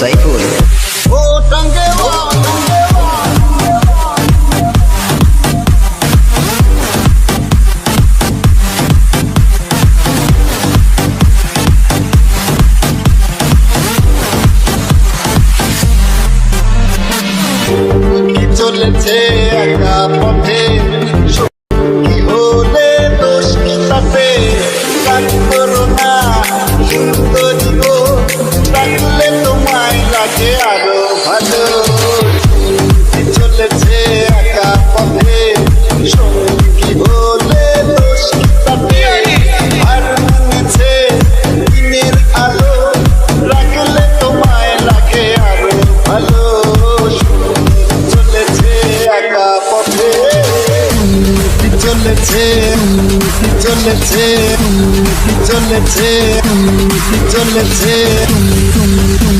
সাইফুল। ও টঙ্গে ও টঙ্গে চলেছে একা পথে? কি হলে দোষ কি তাতে corona Jollete, Jollete, Jollete,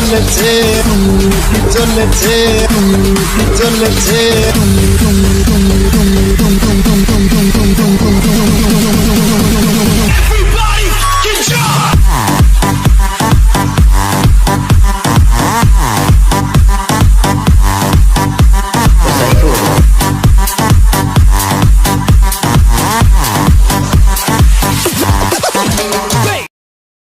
Pitolete, Pitolete, Pitolete, Pitolete, Pitolete, Pitolete, Pitolete, Pitolete, Pitolete, Pitolete, Pitolete, Pitolete,